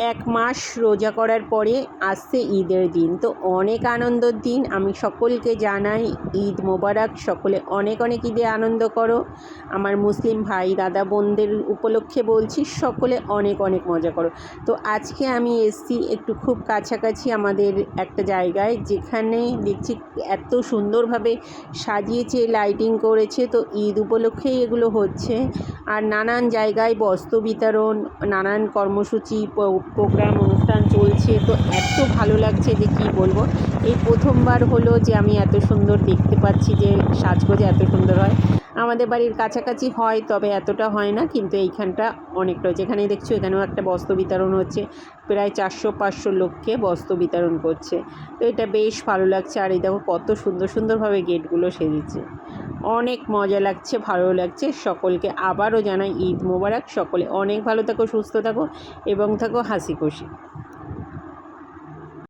এক মাস রোজা করার পরে আসছে ঈদের দিন। তো অনেক আনন্দের দিন। আমি সকলকে জানাই, ঈদ মোবারক। সকলে অনেক অনেক ঈদে আনন্দ করো। আমার মুসলিম ভাই, দাদা, বোনদের উপলক্ষে বলছি, সকলে অনেক অনেক মজা করো। তো আজকে আমি এসছি একটু খুব কাছাকাছি আমাদের একটা জায়গায়, যেখানে দেখছি এত সুন্দরভাবে সাজিয়েছে লাইটিং করেছে। তো ঈদ উপলক্ষেই এগুলো হচ্ছে। আর নানান জায়গায় বস্ত্র বিতরণ, নানান কর্মসূচি প্রোগ্রাম, অনুষ্ঠান চলছে। তো এত ভালো লাগছে যে কী বলব? এই প্রথমবার হলো যে আমি এত সুন্দর দেখতে পাচ্ছি যে সাজগোজ এত সুন্দর হয়। আমাদের বাড়ির কাছাকাছি হয়, তবে এতটা হয় না, কিন্তু এইখানটা অনেকটা। যেখানে দেখছ, এখানেও একটা বস্ত্র বিতরণ হচ্ছে। প্রায় চারশো পাঁচশো লোককে বস্ত্র বিতরণ করছে। তো এটা বেশ ভালো লাগছে। আর এই দেখো, কত সুন্দর সুন্দরভাবে গেটগুলো সেজেছে। অনেক মজা লাগছে ভালো লাগছে। সকলকে আবারও জানাই ঈদ মোবারক। সকলে অনেক ভালো থাকো, সুস্থ থাকো এবং থাকো হাসি খুশি।